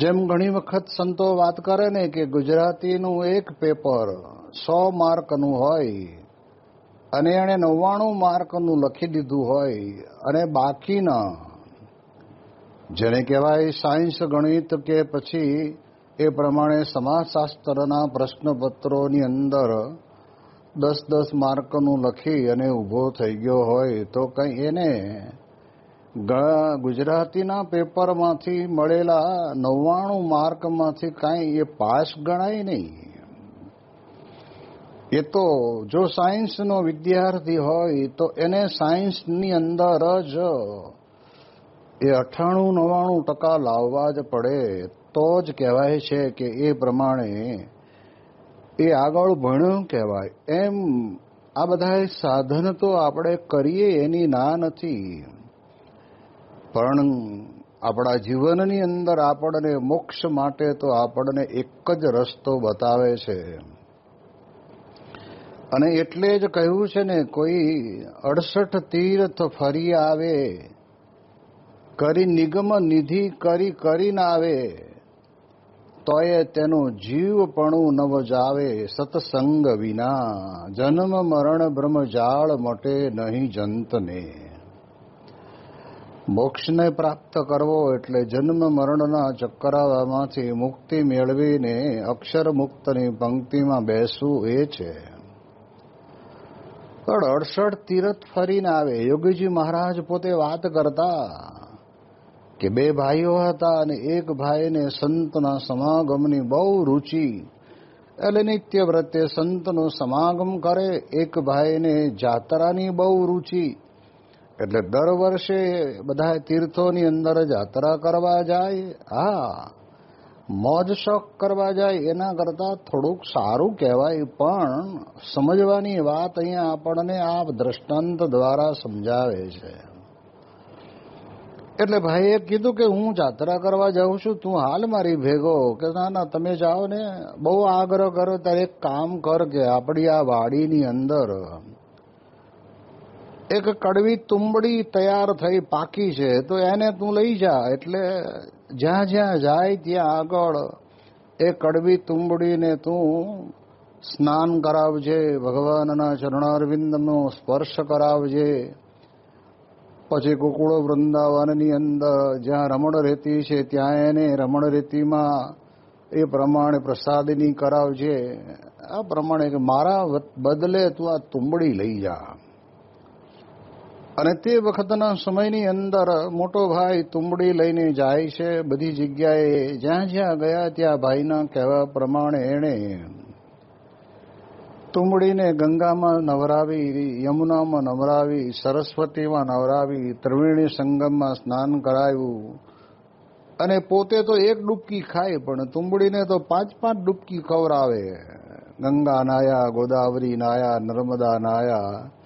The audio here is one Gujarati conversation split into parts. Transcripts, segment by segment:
જેમ ઘણી વખત સંતો વાત કરે ને કે ગુજરાતીનું એક પેપર સો માર્કનું હોય અને એણે નવ્વાણું માર્કનું લખી દીધું હોય અને બાકીના, જેને કહેવાય સાયન્સ, ગણિત કે પછી એ પ્રમાણે સમાજશાસ્ત્રના પ્રશ્નપત્રોની અંદર દસ દસ માર્કનું લખી અને ઊભો થઈ ગયો હોય તો કંઈ એને ગુજરાતીના પેપરમાંથી મળેલા નવ્વાણું માર્કમાંથી કાંઈ એ પાસ ગણાય નહીં. એ તો જો સાયન્સનો વિદ્યાર્થી હોય, તો એને સાયન્સની અંદર જ એ અઠ્ઠાણું નવ્વાણું ટકા લાવવા જ પડે. તો જ કહેવાય છે કે એ પ્રમાણે એ આગળ ભણ્યું કહેવાય. એમ આ બધા સાધન તો આપણે કરીએ, એની ના નથી. પણ આપણા જીવનની અંદર આપણને મોક્ષ માટે તો આપણને એક જ રસ્તો બતાવે છે. અને એટલે જ કહ્યું છે ને, કોઈ અડસઠ તીર્થ ફરી આવે, કરી નિગમ નિધિ કરી કરીને આવે, તોય તેનું જીવપણું નવ જાવે સત્સંગ વિના. જન્મ મરણ બ્રહ્મજાળ મટે નહીં જંતને. મોક્ષને પ્રાપ્ત કરવો એટલે જન્મ મરણના ચક્કરાવામાંથી મુક્તિ મેળવીને અક્ષર મુક્તની પંક્તિમાં બેસવું એ છે. પણ અડસઠ તીરથ ફરીને આવે. યોગીજી મહારાજ પોતે વાત કરતા કે બે ભાઈઓ હતા અને એક ભાઈને સંતના સમાગમની બહુ રુચિ. એટલે નિત્ય વ્રતે સંતનો સમાગમ કરે. એક ભાઈને જાત્રાની બહુ રુચિ. એટલે દર વર્ષે બધા તીર્થોની અંદર જાત્રા કરવા જાય. હા, મોજ શોખ કરવા જાય એના કરતાં થોડુંક સારું કહેવાય, પણ સમજવાની વાત અહીંયા આપણને આ દ્રષ્ટાંત દ્વારા સમજાવે છે. એટલે ભાઈએ કીધું કે હું જાત્રા કરવા જાઉં છું, તું હાલ મારી ભેગો. કે ના ના, તમે જાઓ ને, બહુ આગ્રહ કરો ત્યારે એક કામ કર કે આપણી આ વાડીની અંદર એક કડવી તુંબડી તૈયાર થઈ પાકી છે, તો એને તું લઈ જા. એટલે જ્યાં જ્યાં જાય ત્યાં આગળ એ કડવી તુંબડીને તું સ્નાન કરાવજે, ભગવાનના ચરણારવિંદનો સ્પર્શ કરાવજે. પછી કુકુળો વૃંદાવનની અંદર જ્યાં રમણ રેતી છે, ત્યાં એને રમણ રેતીમાં એ પ્રમાણે પ્રસાદની કરાવજે. આ પ્રમાણે કે મારા બદલે તું આ તુંબડી લઈ જા. અને તે વખતના સમયની અંદર મોટો ભાઈ તુંબડી લઈને જાય છે. બધી જગ્યાએ જ્યાં જ્યાં ગયા ત્યાં ભાઈના કહેવા પ્રમાણે એણે તુંબડીને ગંગામાં નવરાવી, યમુનામાં નવરાવી, સરસ્વતીમાં નવરાવી, ત્રિવેણી સંગમમાં સ્નાન કરાવ્યું અને પોતે તો એક ડૂબકી ખાય, પણ તુંબડીને તો પાંચ પાંચ ડૂબકી ખવરાવે ગંગા નાયા, ગોદાવરી નાયા, નર્મદા નાયા.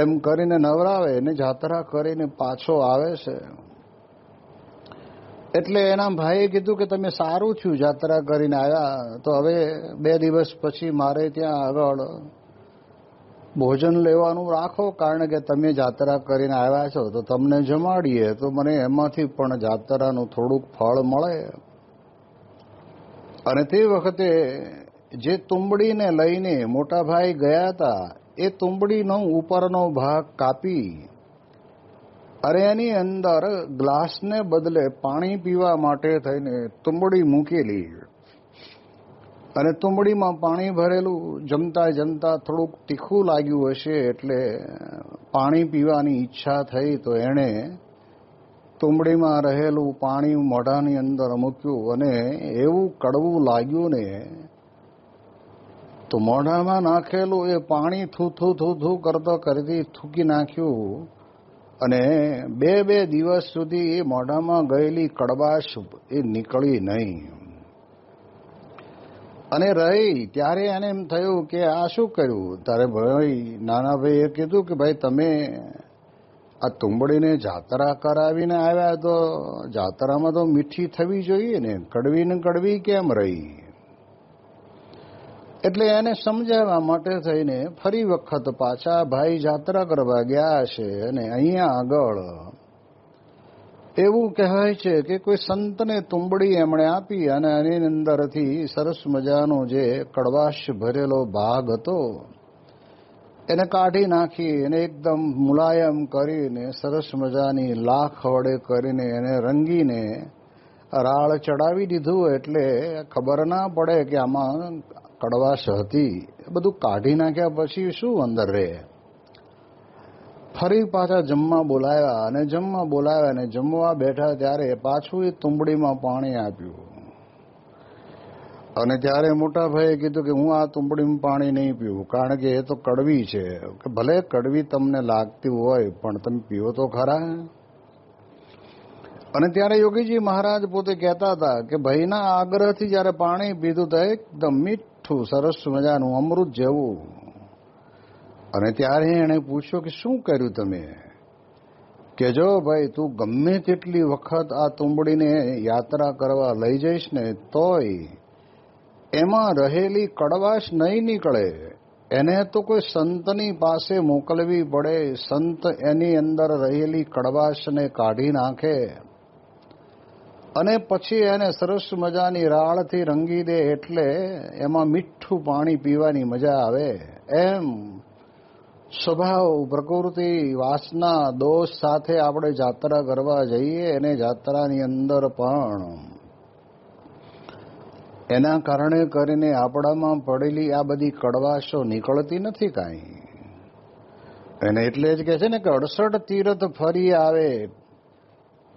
એમ કરીને નવરાવે ને જાત્રા કરીને પાછો આવે છે. એટલે એના ભાઈએ કીધું કે તમે સારું થયું જાત્રા કરીને આવ્યા, તો હવે બે દિવસ પછી મારે ત્યાં આગળ ભોજન લેવાનું રાખો, કારણ કે તમે જાત્રા કરીને આવ્યા છો, તો તમને જમાડીએ, તો મને એમાંથી પણ જાત્રાનું થોડુંક ફળ મળે. અને તે વખતે જે તુંબડીને લઈને મોટા ભાઈ ગયા હતા એ તુંબડીનો ઉપરનો ભાગ કાપી અરે એની અંદર ગ્લાસને બદલે પાણી પીવા માટે થઈને તુંબડી મૂકેલી. અને તુંબડીમાં પાણી ભરેલું જમતા જમતા થોડુંક તીખું લાગ્યું હશે એટલે પાણી પીવાની ઈચ્છા થઈ તો એણે તુંબડીમાં રહેલું પાણી મોઢાની અંદર મૂક્યું અને એવું કડવું લાગ્યું ને તો મોઢામાં નાખેલું એ પાણી થૂ થૂ થૂ કરતો કરતી થૂકી નાખ્યું અને બે બે દિવસ સુધી એ મોઢામાં ગયેલી કડવાશ એ નીકળી નહીં. અને રહી. ત્યારે એને એમ થયું કે આ શું કર્યું? તારે ભાઈ નાના ભાઈએ કીધું કે ભાઈ, તમે આ તુંબડીને જાત્રા કરાવીને આવ્યા તો જાત્રામાં તો મીઠી થવી જોઈએ ને કડવી ને કડવી કેમ રહી? એટલે એને સમજાવવા માટે થઈને ફરી વખત પાછા ભાઈ જાત્રા કરવા ગયા છે અને અહીંયા આગળ એવું કહેવાય છે કે કોઈ સંતને તુંબડી એમણે આપી અને એની અંદરથી સરસ મજાનો જે કડવાશ ભરેલો ભાગ હતો, એને કાઢી નાખી એને એકદમ મુલાયમ કરીને, સરસ મજાની લાખ વડે કરીને એને રંગીને રાળ ચડાવી દીધું. એટલે ખબર ના પડે કે આમાં કડવાશ હતી બધું કાઢી નાખ્યા પછી શું અંદર રહે? ફરી પાછા જમવા બોલાવ્યા અને જમવા બોલાવ્યા અને જમવા બેઠા ત્યારે પાછું એ તુંબડીમાં પાણી આપ્યું. અને ત્યારે મોટા ભાઈએ કીધું કે હું આ તુંબડીમાં પાણી નહીં પીવું, કારણ કે એ તો કડવી છે. કે ભલે કડવી તમને લાગતી હોય, પણ તમે પીવો તો ખરા. અને ત્યારે યોગીજી મહારાજ પોતે કહેતા હતા કે ભાઈના આગ્રહથી જ્યારે પાણી પીધું તો એકદમ મીઠું સરસ મજાનું અમૃત જેવું. અને ત્યારે એણે પૂછ્યું કે શું કર્યું તમે? કે જો ભાઈ, તું ગમે તેટલી વખત આ તુંબડીને યાત્રા કરવા લઈ જઈશ ને, તોય એમાં રહેલી કડવાશ નહીં નીકળે. એને તો કોઈ સંતની પાસે મોકલવી પડે. સંત એની અંદર રહેલી કડવાશને કાઢી નાખે. અને પછી એને સરસ મજાની રાળથી રંગી દે એટલે એમાં મીઠું પાણી પીવાની મજા આવે. એમ સ્વભાવ, પ્રકૃતિ, વાસના, દોષ સાથે આપણે જાત્રા કરવા જઈએ અને જાત્રાની અંદર પણ. એના કારણે કરીને આપણામાં પડેલી આ બધી કડવાશો નીકળતી નથી કાંઈ. એને એટલે જ કે છે ને કે અડસઠ તીરથ ફરી આવે.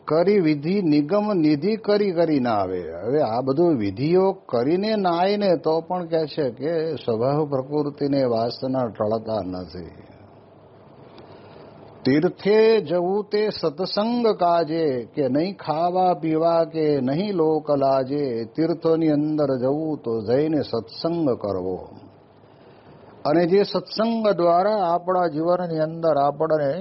કરી વિધિ, નિગમ, નિધિ કરી કરીને આવે. હવે આ બધું વિધિઓ કરીને નાયને તો પણ કે છે કે સ્વભાવ પ્રકૃતિને વાસના ટળતા નથી. તીર્થે જવું તે સત્સંગ કાજે, કે નહીં ખાવા પીવા કે નહીં લોક લાજે, તીર્થોની અંદર જવું તો જઈને સત્સંગ કરવો. અને જે સત્સંગ દ્વારા આપણા જીવનની અંદર આપણને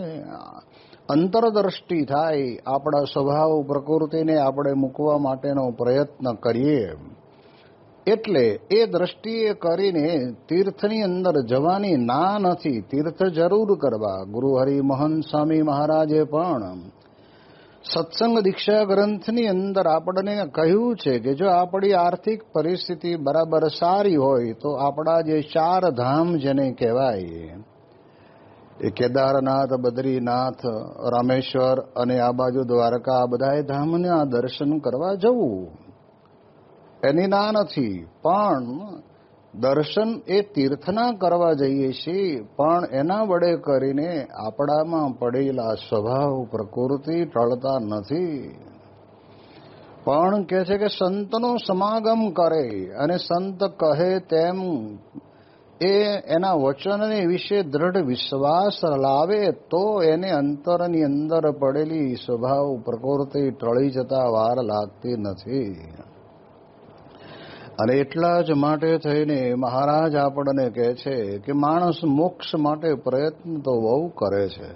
અંતરદ્રષ્ટિ થાય, આપણા સ્વભાવ, પ્રકૃતિને આપણે મૂકવા માટેનો પ્રયત્ન કરીએ. એટલે એ દ્રષ્ટિએ કરીને તીર્થની અંદર જવાની ના નથી. તીર્થ જરૂર કરવા. ગુરુ હરિમોહન સ્વામી મહારાજે પણ સત્સંગ દીક્ષા ગ્રંથની અંદર આપણને કહ્યું છે કે જો આપણી આર્થિક પરિસ્થિતિ બરાબર સારી હોય, તો આપણા જે ચાર ધામ જેને કહેવાય એ કેદારનાથ, બદ્રીનાથ, રામેશ્વર અને આ બાજુ દ્વારકા, આ બધાએ આ દર્શન કરવા જવું. એની ના નથી, પણ દર્શન એ તીર્થના કરવા જઈએ છીએ, પણ એના વડે કરીને આપણામાં પડેલા સ્વભાવ, પ્રકૃતિ ટળતા નથી. પણ કે છે કે સંતનો સમાગમ કરે અને સંત કહે તેમ એ એના વચનને વિશે દ્રઢ વિશ્વાસ લાવે તો એને અંતરની અંદર પડેલી સ્વભાવ પ્રકૃતિ ટળી જતા વાર લાગતી નથી. અને એટલા જ માટે થઈને મહારાજ આપણને કહે છે કે માણસ મોક્ષ માટે પ્રયત્ન તો બહુ કરે છે.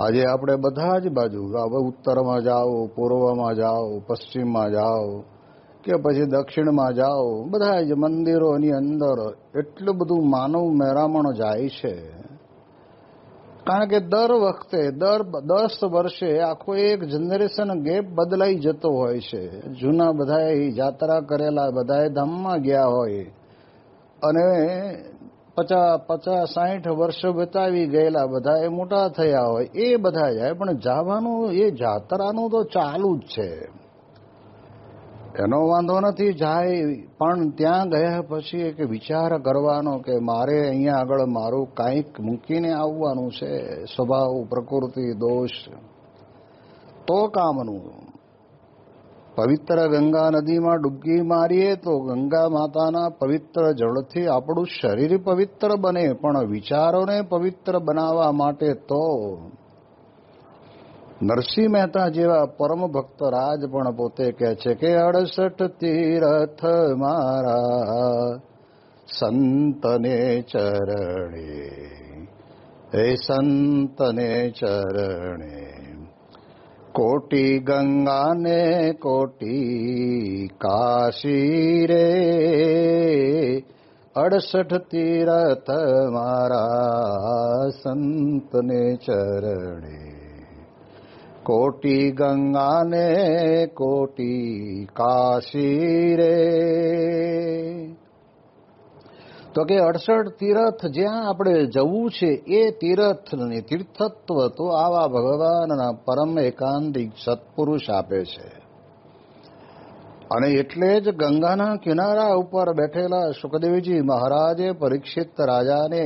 આજે આપણે બધા જ બાજુ ઉત્તરમાં જાઓ, પૂર્વમાં જાઓ, પશ્ચિમમાં જાઓ કે પછી દક્ષિણમાં જાઓ બધા જ મંદિરોની અંદર એટલું બધું માનવ મેરામણ જાય છે. કારણ કે દર વખતે, દર દસ વર્ષે આખો એક જનરેશન ગેપ બદલાઈ જતો હોય છે. જૂના બધાએ યાત્રા કરેલા બધાએ ધામમાં ગયા હોય. અને પચાસ પચાસ સાઠ વર્ષ બતાવી ગયેલા બધાએ મોટા થયા હોય, એ બધા જાય. પણ જવાનું, એ જાત્રાનું તો ચાલુ જ છે. એનો વાંધો નથી, જાય, પણ ત્યાં ગયા પછી એક વિચાર કરવાનો કે મારે અહીંયા આગળ મારું કાંઈક મૂકીને આવવાનું છે, સ્વભાવ, પ્રકૃતિ, દોષ. તો કામનું. પવિત્ર ગંગા નદીમાં ડૂબકી મારીએ તો ગંગા માતાના પવિત્ર જળથી આપણું શરીર પવિત્ર બને, પણ વિચારોને પવિત્ર બનાવવા માટે તો નરસિંહ મહેતા જેવા પરમ ભક્ત રાજ પણ પોતે કહે છે કે અડસઠ તીરથ મારા સંતને ચરણે. હે સંતને ચરણે. કોટી ગંગાને કોટી કાશી રે. અડસઠ તીરથ મારા સંતને ચરણે. કોટી ગંગાને કોટી કાશી રે તો કે અડસઠ તીર્થ જ્યાં આપણે જવું છે એ તીર્થને તીર્થત્વ તો આવા ભગવાનના પરમ એકાંતિક સત્પુરુષ આપે છે અને એટલે જ ગંગાના કિનારા ઉપર બેઠેલા સુખદેવજી મહારાજે પરીક્ષિત રાજાને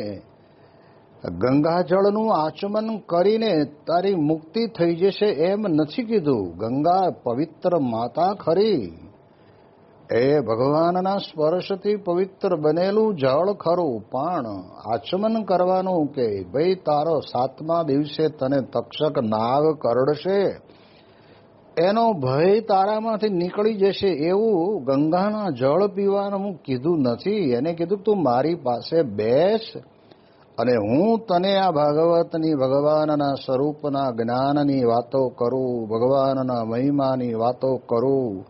ગંગાજળનું આચમન કરીને તારી મુક્તિ થઈ જશે એમ નથી કીધું. ગંગા પવિત્ર માતા ખરી. એ ભગવાનના સ્પર્શથી પવિત્ર બનેલું જળ ખરું, પણ આચમન કરવાનું કે ભાઈ તારો સાતમા દિવસે તને તક્ષક નાગ કરડશે? એનો ભય તારામાંથી નીકળી જશે એવું ગંગાના જળ પીવાનું કીધું નથી. એને કીધું, તું મારી પાસે બેસ. અને હું તને આ ભાગવતની ભગવાનના સ્વરૂપના જ્ઞાનની વાતો કરું, ભગવાનના મહિમાની વાતો કરું.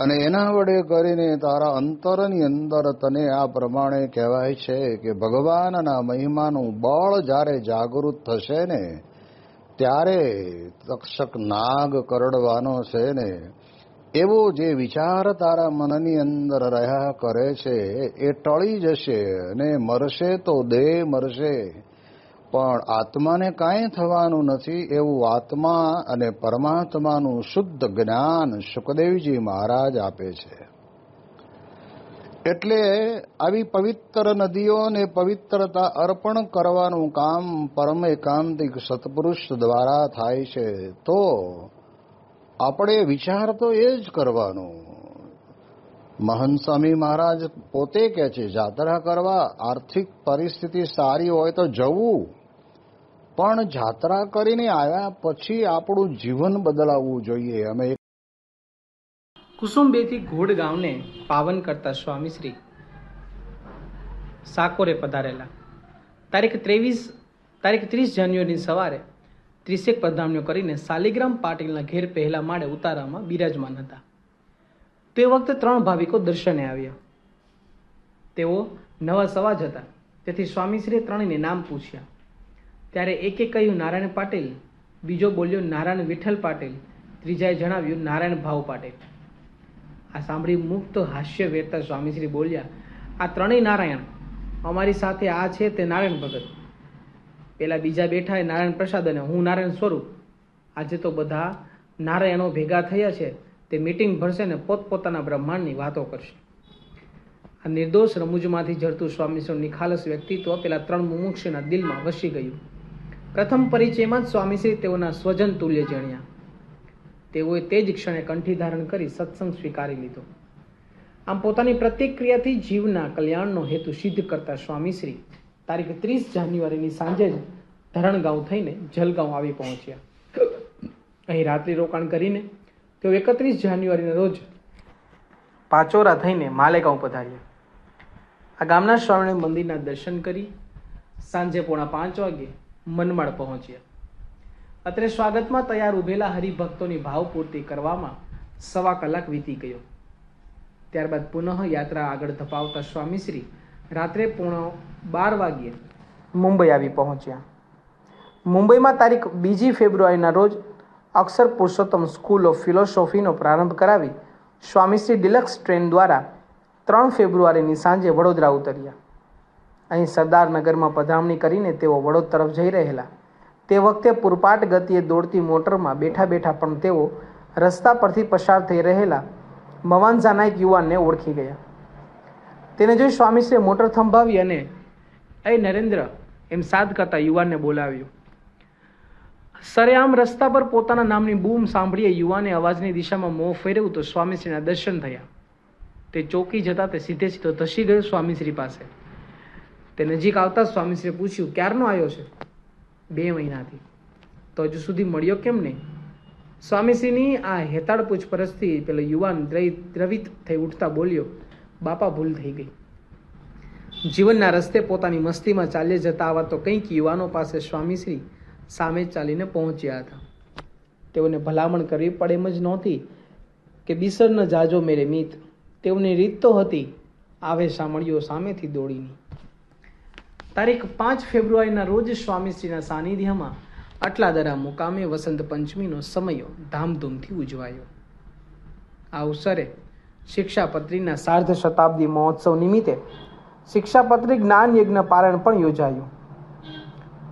અને એના વડે કરીને તારા અંતરની અંદર તને આ પ્રમાણે કહેવાય છે કે ભગવાનના મહિમાનું બળ જ્યારે જાગૃત થશે ને, ત્યારે તક્ષક નાગ કરડવાનો છે ને એવો જે વિચાર તારા મનની અંદર રહ્યા કરે છે, એ ટળી જશે અને મરશે તો દેહ મરશે. પણ આત્માને કાંઈ થવાનું નથી એવું આત્મા અને પરમાત્માનું શુદ્ધ જ્ઞાન સુખદેવજી મહારાજ આપે છે. એટલે આવી પવિત્ર નદીઓને પવિત્રતા અર્પણ કરવાનું કામ પરમ એકાંતિક સત્પુરુષ દ્વારા થાય છે. તો આપણે વિચાર તો એ જ કરવાનો. મહંત સ્વામી મહારાજ પોતે કહે છે, જાત્રા કરવા આર્થિક પરિસ્થિતિ સારી હોય તો જવું. પણ જાત્રા કરીને આવ્યા પછી આપણું જીવન બદલાવવું જોઈએ. અમે કુસુમબેથી ઘોડ ગામને પાવન કરતા સ્વામીશ્રી સાકોરે પધારેલા. તારીખ ત્રેવીસ, તારીખ ત્રીસ જાન્યુઆરીની સવારે ત્રીસેક પધરામણીઓ કરીને શાલિગ્રામ પાટીલના ઘેર પહેલા માળે ઉતારામાં બિરાજમાન હતા. તે વખતે ત્રણ ભાવિકો દર્શને આવ્યા. તેઓ નવા સવાજ હતા. તેથી સ્વામીશ્રીએ ત્રણેયને નામ પૂછ્યા. ત્યારે એકે કહ્યું, નારાયણ પાટીલ. બીજો બોલ્યો, નારાયણ વિઠ્ઠલ પાટીલ. ત્રીજાએ જણાવ્યું, નારાયણ ભાવ પાટીલ. આ સાંભળી મુક્ત હાસ્ય વેરતા સ્વામીશ્રી બોલ્યા, આ ત્રણેય નારાયણ. અમારી સાથે આ છે તે નારાયણ ભગત. પેલા બીજા બેઠા નારાયણ પ્રસાદ અને હું નારાયણ સ્વરૂપ. આજે તો બધા નારાયણો ભેગા થયા છે, તે મીટિંગ ભરશે ને પોતપોતાના બ્રહ્માંડની વાતો કરશે. આ નિર્દોષ રમૂજમાંથી જડતું સ્વામીશ્રીનું નિખાલસ વ્યક્તિત્વ પેલા ત્રણ મુમુક્ષના દિલમાં વસી ગયું. પ્રથમ પરિચયમાં જ સ્વામીશ્રી તેઓના સ્વજન તુલ્ય જણ્યા. તેઓએ તે જ ક્ષણે કંઠી ધારણ કરી સત્સંગ સ્વીકારી લીધો. આમ પોતાની પ્રતિક્રિયાથી જીવના કલ્યાણનો હેતુ સિદ્ધ કરતા સ્વામીશ્રી તારીખ ત્રીસ જાન્યુઆરીની સાંજે જ ધરણગાંવ થઈને જલગાંવ આવી પહોંચ્યા. અહીં રાત્રિ રોકાણ કરીને તેઓ એકત્રીસ જાન્યુઆરીના રોજ પાચોરા થઈને માલેગાંવ પધાર્યા. આ ગામના સ્વામિનારાયણ મંદિરના દર્શન કરી સાંજે પોણા પાંચ વાગે મનમાળ પહોંચ્યા. અત્રે સ્વાગતમાં તૈયાર ઉભેલા હરિભક્તોની ભાવપૂર્તિ કરવામાં સવા કલાક વીતી ગયો. ત્યારબાદ પુનઃ યાત્રા આગળ ધપાવતા સ્વામીશ્રી રાત્રે પોણા બાર વાગ્યે મુંબઈ આવી પહોંચ્યા. મુંબઈમાં તારીખ બીજી ફેબ્રુઆરીના રોજ અક્ષર પુરુષોત્તમ સ્કૂલ ઓફ ફિલોસોફીનો પ્રારંભ કરાવી સ્વામીશ્રી ડિલક્સ ટ્રેન દ્વારા ત્રણ ફેબ્રુઆરીની સાંજે વડોદરા ઉતર્યા. અહીં સરદારનગરમાં પધરામણી કરીને તેઓ વડોદ તરફ જઈ રહેલા. તે વખતે પૂરપાટ ગતિએ દોડતી મોટરમાં બેઠા બેઠા પણ તેઓ રસ્તા પરથી પસાર થઈ રહેલા મવાનઝાના એક યુવાનને ઓળખી ગયા. તેને જોઈ સ્વામીશ્રીએ મોટર થંભાવી અને, એ નરેન્દ્ર, એમ સાદ કરતા યુવાનને બોલાવ્યો. સરેઆમ રસ્તા પર પોતાના નામની બૂમ સાંભળીએ યુવાને અવાજની દિશામાં મોં ફેરવ્યું તો સ્વામીશ્રીના દર્શન થયા. તે ચોકી જતા તે સીધે સીધો ધસી ગયો સ્વામીશ્રી પાસે. તે નજીક આવતા સ્વામીશ્રીએ પૂછ્યું, ક્યારનો આવ્યો છે? બે મહિનાથી. તો હજુ સુધી મળ્યો કેમ નહીં? સ્વામીશ્રીની આ હેતાળ પૂછપરછથી પેલો યુવાન દ્રવિત થઈ ઉઠતા બોલ્યો બાપા ભૂલ થઈ ગઈ. જીવનના રસ્તે પોતાની મસ્તીમાં ચાલ્યા જતા આવા તો કંઈક યુવાનો પાસે સ્વામીશ્રી સામે ચાલીને પહોંચ્યા હતા. તેઓને ભલામણ કરવી પડે એમ જ નહોતી કે બિસર ન જાજો મેરે મિત. તેઓની રીત તો હતી આવે સામળીઓ સામેથી દોડીની. તારીખ પાંચ ફેબ્રુઆરીના રોજ સ્વામીશ્રીના સાનિધ્યમાં અટલાદરા મુકામે વસંત પંચમીનો સમયો ધામધૂમથી ઉજવાયો. આ અવસરે શિક્ષાપત્રીના સાર્ધ શતાબ્દી મહોત્સવ નિમિત્તે શિક્ષાપત્રી જ્ઞાન યજ્ઞ પારણ પણ યોજાયું.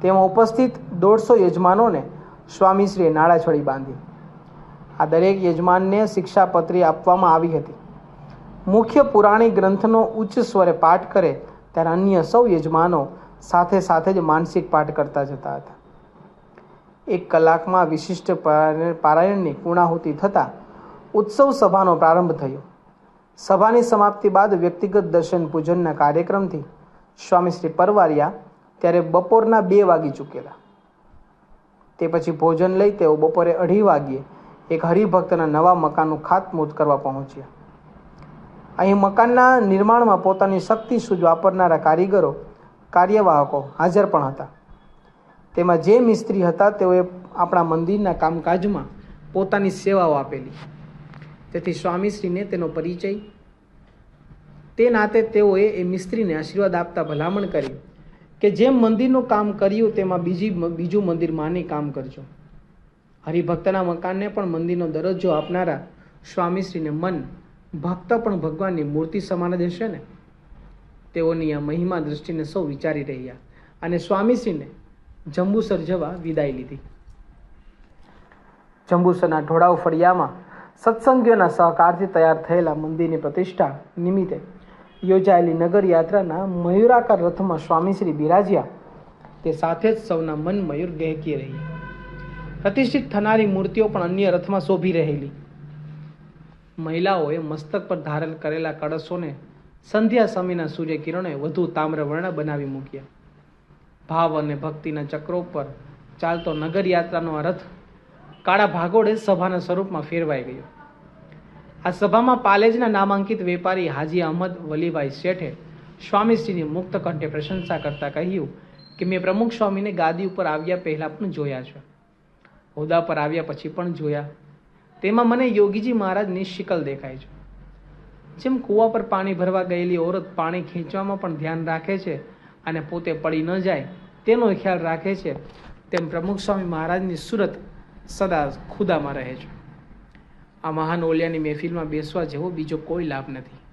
તેમાં ઉપસ્થિત દોઢસો યજમાનોને સ્વામીશ્રીએ નાળાછડી બાંધી. આ દરેક યજમાનને શિક્ષાપત્રી આપવામાં આવી હતી. મુખ્ય પુરાણી ગ્રંથનો ઉચ્ચ સ્વરે પાઠ કરે ત્યારે અન્ય સૌ યજમાનો સાથે સાથે જ માનસિક પાઠ કરતા જતા હતા. એક કલાકમાં વિશિષ્ટ પારાયણની પૂર્ણાહુતિ થતાં ઉત્સવ સભાનો પ્રારંભ થયો. સભાની સમાપ્તિ બાદ વ્યક્તિગત દર્શન પૂજનના કાર્યક્રમથી સ્વામી શ્રી પરવાર્યા ત્યારે બપોરના બે વાગી ચૂકેલા. તે પછી ભોજન લઈ તેઓ બપોરે અઢી વાગ્યે એક હરિભક્તના નવા મકાનનું ખાતમુહૂર્ત કરવા પહોંચ્યા. અહીં મકાનના નિર્માણમાં પોતાની શક્તિ સૂઝ વાપરનારા કારીગરો, કાર્યવાહકો હાજર પણ હતા. તેમાં જે મિસ્ત્રી હતા તેઓએ આપણા મંદિરના કામકાજમાં પોતાની સેવાઓ આપેલી. તેથી સ્વામીશ્રીને તેનો પરિચય. તે નાતે તેઓએ એ મિસ્ત્રીને આશીર્વાદ આપતા ભલામણ કરી કે જેમ મંદિરનું કામ કર્યું તેમાં બીજી બીજું મંદિર માની કામ કરજો. હરિભક્તના મકાનને પણ મંદિરનો દરજ્જો આપનારા સ્વામીશ્રીને મન ભક્ત પણ ભગવાનની મૂર્તિ સમાન જ હશે ને? તેઓની આ મહિમા દૃષ્ટિને સૌ વિચારી રહ્યા અને સ્વામીશ્રીને જંબુસર જવા વિદાય લીધી. જંબુસરના ઢોળાવ ફળિયામાં સત્સંગીઓના સહકારથી તૈયાર થયેલા મંદિરની પ્રતિષ્ઠા નિમિત્તે યોજાયેલી નગર યાત્રાના મયુરાકાર રથમાં સ્વામીશ્રી બિરાજ્યા તે સાથે જ સૌના મન મયુર ગહેકી રહી પ્રતિષ્ઠિત થનારી મૂર્તિઓ પણ અન્ય રથમાં શોભી રહેલી. મહિલાઓએ મસ્તક પર ધારણ કરેલા કળશોને સંધ્યા સમયના સૂર્યકિરણોએ વધુ તામ્રવર્ણ બનાવી મૂક્યા. ભાવ અને ભક્તિના ચક્રો પર ચાલતો નગર યાત્રાનો આ રથ કાળા ભાગોળે સભાના સ્વરૂપમાં ફેરવાઈ ગયો. આ સભામાં પાલેજના નામાંકિત વેપારી હાજી અહમદ વલીભાઈ શેઠે સ્વામીશ્રીની મુક્ત કંઠે પ્રશંસા કરતા કહ્યું કે, મેં પ્રમુખ સ્વામીને ગાદી ઉપર આવ્યા પહેલાં પણ જોયા છે. હોદ્દા પર આવ્યા પછી પણ જોયા. તેમાં મને યોગીજી મહારાજની શિકલ દેખાય છે. જેમ કૂવા પર પાણી ભરવા ગયેલી ઓરત પાણી ખેંચવામાં પણ ધ્યાન રાખે છે અને પોતે પડી ન જાય તેનો ખ્યાલ રાખે છે, તેમ પ્રમુખ સ્વામી મહારાજની સુરત સદા ખુદામાં રહે છે. આ મહાન ઓલિયાની મહેફિલમાં બેસવા જેવો બીજો કોઈ લાભ નથી.